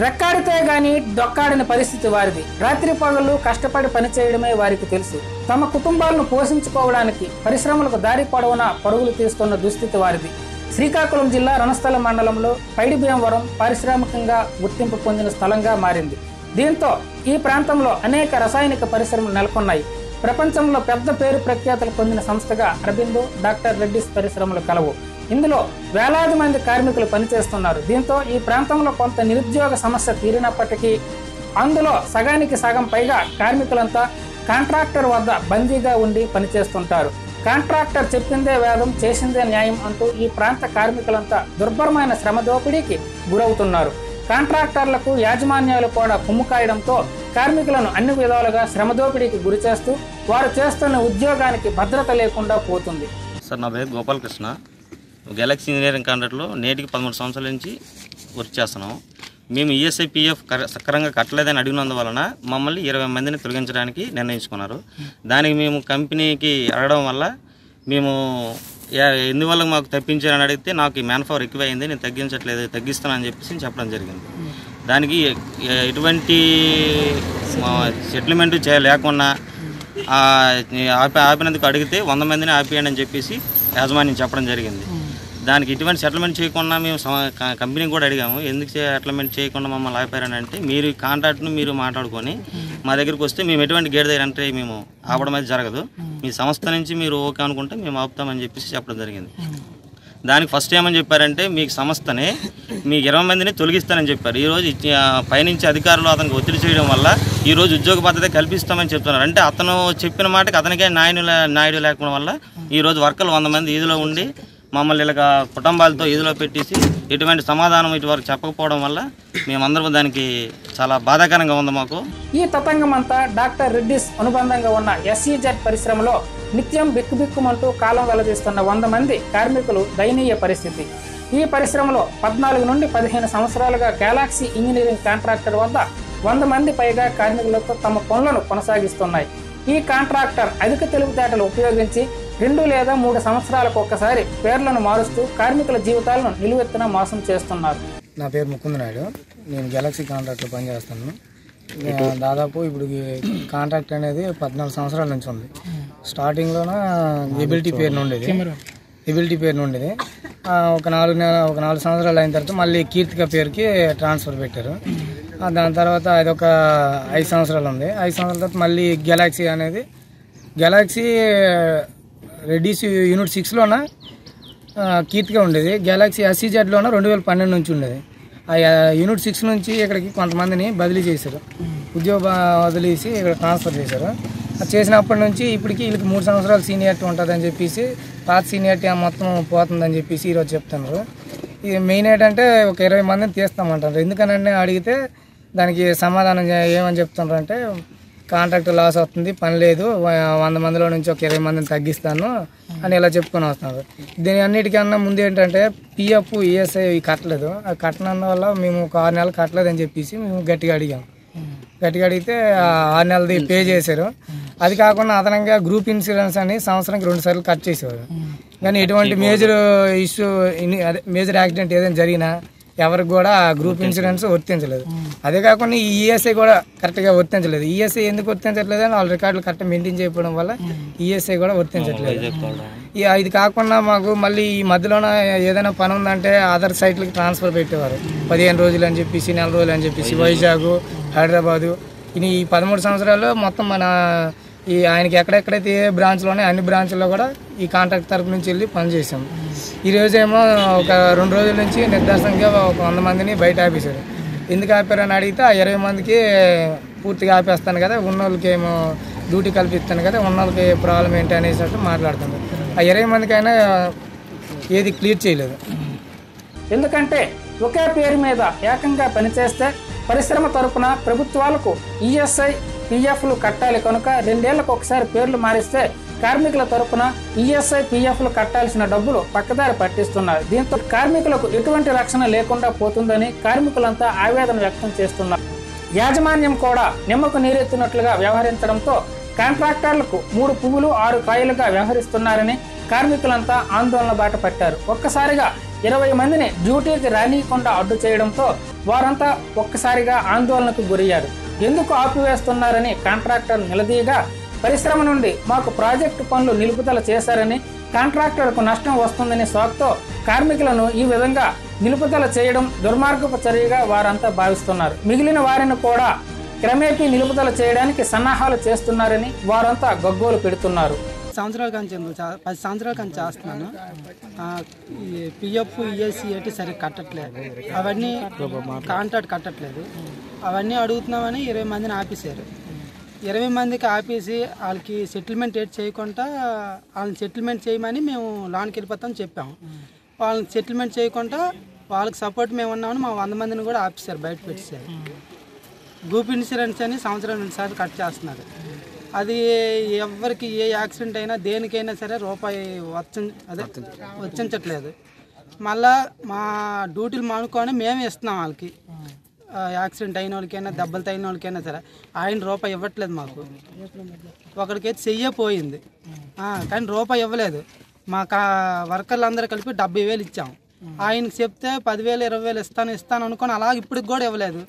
రెక్కాడితే గాని డొక్కాడిన పరిస్థితి వారిది. రాత్రి పగళ్ళు కష్టపడి పనిచేయడమే వారికి తెలుసు. తమ కుటుంబాలను పోషించుకోవడానికి పరిశ్రమలకు దారి పొడవునా పరుగులు తీస్తున్న దుస్థితి వారిది. శ్రీకాకుళం జిల్లా రణస్థల మండలంలో పైడిబియంవరం పారిశ్రామికంగా గుర్తింపు పొందిన స్థలంగా మారింది. దీంతో ఈ ప్రాంతంలో అనేక రసాయనిక పరిశ్రమలు నెలకొన్నాయి. ప్రపంచంలో పెద్ద పేరు ప్రఖ్యాతలు పొందిన సంస్థగా అరబిందో డాక్టర్ రెడ్డిస్ పరిశ్రమలు కలవు. ఇందులో వేలాది మంది కార్మికులు పనిచేస్తున్నారు. దీంతో ఈ ప్రాంతంలో కొంత నిరుద్యోగ సమస్య తీరినప్పటికీ అందులో సగానికి సగం పైగా కార్మికులంతా కాంట్రాక్టర్ వద్ద బందీగా ఉండి పనిచేస్తుంటారు. కాంట్రాక్టర్ చెప్పిందే వేదం చేసిందే న్యాయం అంటూ ఈ ప్రాంత కార్మికులంతా దుర్భరమైన శ్రమ దోపిడీకి గురవుతున్నారు. కాంట్రాక్టర్లకు యాజమాన్యాలు కూడా కుమ్ముకాయడంతో కార్మికులను అన్ని విధాలుగా శ్రమ దోపిడీకి గురి చేస్తూ వారు చేస్తున్న ఉద్యోగానికి భద్రత లేకుండా పోతుంది. సార్ నా పేరు గోపాలకృష్ణ. గెలాక్సీ ఇంజనీరింగ్ కాంట్రాక్ట్లో నేటికి పదమూడు సంవత్సరాల నుంచి వర్క్ చేస్తున్నాం. మేము ఈఎస్ఐ పిఎఫ్ సక్రమంగా కట్టలేదని అడిగినందువలన మమ్మల్ని ఇరవై మందిని తొలగించడానికి నిర్ణయించుకున్నారు. దానికి మేము కంపెనీకి అడగడం వల్ల మేము ఎందువల్ల మాకు తప్పించారని అడిగితే నాకు ఈ మ్యాన్ పవర్ ఎక్కువ అయింది నేను తగ్గించట్లేదు తగ్గిస్తానని చెప్పేసి చెప్పడం జరిగింది. దానికి ఎటువంటి సెటిల్మెంట్ చేయ లేకుండా ఆపి ఆపినందుకు అడిగితే వంద మందిని ఆపేయండి అని చెప్పేసి యాజమాన్యం చెప్పడం జరిగింది. దానికి ఎటువంటి సెటిల్మెంట్ చేయకుండా మేము కంపెనీకి కూడా అడిగాము. ఎందుకు సెటిల్మెంట్ చేయకుండా మమ్మల్ని ఆపారని అంటే మీరు కాంట్రాక్ట్ను మీరు మాట్లాడుకొని మా దగ్గరికి వస్తే మేము ఎటువంటి గేట్ దగ్గర అంటే మేము ఆపడం అయితే జరగదు. మీ సంస్థ నుంచి మీరు ఓకే అనుకుంటే మేము ఆపుతామని చెప్పేసి చెప్పడం జరిగింది. దానికి ఫస్ట్ ఏమని చెప్పారంటే మీకు సంస్థనే మీకు ఇరవై మందిని తొలగిస్తానని చెప్పారు. ఈరోజు పైనుంచి అధికారులు అతనికి ఒత్తిడి చేయడం వల్ల ఈరోజు ఉద్యోగ భద్రత కల్పిస్తామని చెప్తున్నారు. అంటే అతను చెప్పిన మాటకి అతనికే నాయుడు నాయుడు లేకపోవడం వల్ల ఈరోజు వర్కర్లు వంద మంది ఈదులో ఉండి మమ్మల్ని ఇలాగ కుటుంబాలతో ఇదిలో పెట్టేసి ఎటువంటి సమాధానం ఇటు చెప్పకపోవడం వల్ల మేమందరం దానికి చాలా బాధాకరంగా ఉంది మాకు. ఈ తతంగమంతా డాక్టర్ రెడ్డిస్ అనుబంధంగా ఉన్న ఎస్ఈజెడ్ పరిశ్రమలో నిత్యం బిక్కుబిక్కుమంటూ కాలం వెలదీస్తున్న వంద మంది కార్మికులు దయనీయ పరిస్థితి. ఈ పరిశ్రమలో పద్నాలుగు నుండి పదిహేను సంవత్సరాలుగా గెలాక్సీ ఇంజనీరింగ్ కాంట్రాక్టర్ వద్ద వంద మంది పైగా కార్మికులతో తమ పనులను కొనసాగిస్తున్నాయి. ఈ కాంట్రాక్టర్ అధిక తెలివితేటలు ఉపయోగించి రెండు లేదా మూడు సంవత్సరాలకు ఒక్కసారి పేర్లను మారుస్తూ కార్మికుల జీవితాలను నిలువెత్తున మోసం చేస్తున్నారు. నా పేరు ముకుంద్ నాయుడు. నేను గెలాక్సీ కాంట్రాక్ట్లో పనిచేస్తాను నేను దాదాపు ఇప్పుడు కాంట్రాక్ట్ అనేది పద్నాలుగు సంవత్సరాల నుంచి ఉంది. స్టార్టింగ్లోన ఎబిలిటీ పేరు ఉండేది. ఎబిలిటీ పేరు ఉండేది. ఒక నాలుగు నెల ఒక నాలుగు సంవత్సరాలు అయిన తర్వాత మళ్ళీ కీర్తిక పేరుకి ట్రాన్స్ఫర్ పెట్టారు. దాని తర్వాత అది ఒక ఐదు సంవత్సరాలు ఉంది. ఐదు సంవత్సరాల తర్వాత మళ్ళీ గెలాక్సీ అనేది గెలాక్సీ రెడీస్ యూనిట్ సిక్స్లోన కీర్తిగా ఉండేది. గెలాక్సీ ఎస్సీజెడ్లోన రెండు వేల పన్నెండు నుంచి ఉండేది. ఆ యూనిట్ సిక్స్ నుంచి ఇక్కడికి కొంతమందిని బదిలీ చేశారు. ఉద్యోగ వదిలేసి ఇక్కడ ట్రాన్స్ఫర్ చేశారు. అది చేసినప్పటి నుంచి ఇప్పటికి వీళ్ళకి మూడు సంవత్సరాలు సీనియారిటీ ఉంటుందని చెప్పేసి పాత సీనియారిటీ మొత్తం పోతుందని చెప్పేసి ఈరోజు చెప్తున్నారు. ఇది మెయిన్ ఏంటంటే ఒక ఇరవై మందిని తీస్తామంటారు. ఎందుకనంటే అడిగితే దానికి సమాధానం ఏమని చెప్తున్నారు అంటే కాంట్రాక్ట్ లాస్ అవుతుంది పని లేదు వంద మందిలో నుంచి ఒక ఇరవై మందిని తగ్గిస్తాను అని ఇలా చెప్పుకొని వస్తున్నారు. దీని అన్నిటికన్నా ముందు ఏంటంటే పిఎఫ్ ఈఎస్ఐ కట్టలేదు. ఆ కట్టనందువల్ల మేము ఒక ఆరు నెలలు కట్టలేదని చెప్పేసి మేము గట్టిగా అడిగాం. గట్టిగా అడిగితే ఆరు నెలది పే చేశారు. అది కాకుండా అదనంగా గ్రూప్ ఇన్సూరెన్స్ అని సంవత్సరానికి రెండు సార్లు కట్ చేసేవారు. కానీ ఎటువంటి మేజర్ ఇష్యూ అదే మేజర్ యాక్సిడెంట్ ఏదైనా జరిగినా ఎవరికి కూడా ఆ గ్రూప్ ఇన్సూరెన్స్ వర్తించలేదు. అదే కాకుండా ఈ ఈఎస్ఐ కూడా కరెక్ట్గా వర్తించలేదు. ఈఎస్ఐ ఎందుకు వర్తించట్లేదు అని వాళ్ళ రికార్డులు కరెక్ట్ మెయింటైన్ చేయడం వల్ల ఈఎస్ఐ కూడా వర్తించట్లేదు. ఇది కాకుండా మాకు మళ్ళీ ఈ మధ్యలోన ఏదైనా పని ఉందంటే అదర్ సైట్లకి ట్రాన్స్ఫర్ పెట్టేవారు. పదిహేను రోజులు అని చెప్పేసి నెల రోజులు అని చెప్పేసి వైజాగ్. హైదరాబాదు. ఇది ఈ పదమూడు సంవత్సరాల్లో మొత్తం మన ఈ ఆయనకి ఎక్కడెక్కడైతే ఏ బ్రాంచ్లోనే అన్ని బ్రాంచ్ల్లో కూడా ఈ కాంట్రాక్ట్ తరపు నుంచి వెళ్ళి పనిచేసాం ఈ రోజేమో ఒక రెండు రోజుల నుంచి నిర్దేశంగా ఒక వంద మందిని బయట ఆపేశారు. ఎందుకు ఆపారని అడిగితే ఆ ఇరవై మందికి పూర్తిగా ఆపేస్తాను కదా ఉన్న వాళ్ళకి ఏమో డ్యూటీ కల్పిస్తాను కదా ఉన్న వాళ్ళకి ప్రాబ్లం ఏంటి అనేసి మాట్లాడుతుంది ఆ ఇరవై మందికైనా ఏది క్లియర్ చేయలేదు. ఎందుకంటే ఒకే పేరు మీద ఏకంగా పనిచేస్తే పరిశ్రమ తరపున ప్రభుత్వాలకు ఈఎస్ఐ పిఎఫ్లు కట్టాలి కనుక రెండేళ్ళకు ఒకసారి పేర్లు మారిస్తే కార్మికుల తరపున ఈఎస్ఐ పిఎఫ్లు కట్టాల్సిన డబ్బులు పక్కదారి పట్టిస్తున్నారు. దీంతో కార్మికులకు ఎటువంటి రక్షణ లేకుండా పోతుందని కార్మికులంతా ఆవేదన వ్యక్తం చేస్తున్నారు. యాజమాన్యం కూడా నిమ్మకు నీరెత్తినట్లుగా వ్యవహరించడంతో కాంట్రాక్టర్లకు మూడు పువ్వులు ఆరు కాయలుగా వ్యవహరిస్తున్నారని కార్మికులంతా ఆందోళన బాట పట్టారు. ఒక్కసారిగా ఇరవై మందిని డ్యూటీకి రానియకుండా అడ్డు చేయడంతో వారంతా ఒక్కసారిగా ఆందోళనకు గురయ్యారు. ఎందుకు ఆపివేస్తున్నారని కాంట్రాక్టర్ నిలదీయగా పరిశ్రమ నుండి మాకు ప్రాజెక్టు పనులు నిలుపుదల చేశారని కాంట్రాక్టర్కు నష్టం వస్తుందని సాకుతో కార్మికులను ఈ విధంగా నిలుపుదల చేయడం దుర్మార్గపు చర్యగా వారంతా భావిస్తున్నారు. మిగిలిన వారిని కూడా క్రమేపీ నిలుపుదల చేయడానికి సన్నాహాలు చేస్తున్నారని వారంతా గగ్గోలు పెడుతున్నారు. సంవత్సరాల కంచి పది సంవత్సరాల కంచి చేస్తున్నాను. పిఎఫ్ ఈఎస్సి ఏంటి సరిగ్గా కట్టట్లేదు. అవన్నీ కాంట్రాక్ట్ కట్టట్లేదు. అవన్నీ అడుగుతున్నామని ఇరవై మందిని ఆపేశారు. ఇరవై మందికి ఆపేసి వాళ్ళకి సెటిల్మెంట్ ఏటి చేయకుండా వాళ్ళని సెటిల్మెంట్ చేయమని మేము లోన్కి వెళ్ళిపోతామని చెప్పాము వాళ్ళని సెటిల్మెంట్ చేయకుండా వాళ్ళకి సపోర్ట్ మేము ఉన్నామని మా వంద మందిని కూడా ఆపేశారు బయట పెట్టేశారు. గ్రూప్ ఇన్సూరెన్స్ అని సంవత్సరం రెండు సార్లు కట్ చేస్తున్నారు. అది ఎవరికి ఏ యాక్సిడెంట్ అయినా దేనికైనా సరే రూపాయి వచ్చ అదే వచ్చించట్లేదు. మళ్ళా మా డ్యూటీలు మానుకొని మేమే ఇస్తున్నాం వాళ్ళకి. యాక్సిడెంట్ అయిన వాళ్ళకైనా దెబ్బలు తగిన వాళ్ళకైనా సరే ఆయన రూపాయి ఇవ్వట్లేదు మాకు. ఒకరికైతే చెయ్యే పోయింది. కానీ రూపాయి ఇవ్వలేదు. మా కా వర్కర్లు అందరూ కలిపి డెబ్బై వేలు ఇచ్చాం. ఆయనకి చెప్తే పదివేలు ఇరవై వేలు ఇస్తాను ఇస్తాను అనుకొని అలాగ ఇప్పటికి కూడా ఇవ్వలేదు.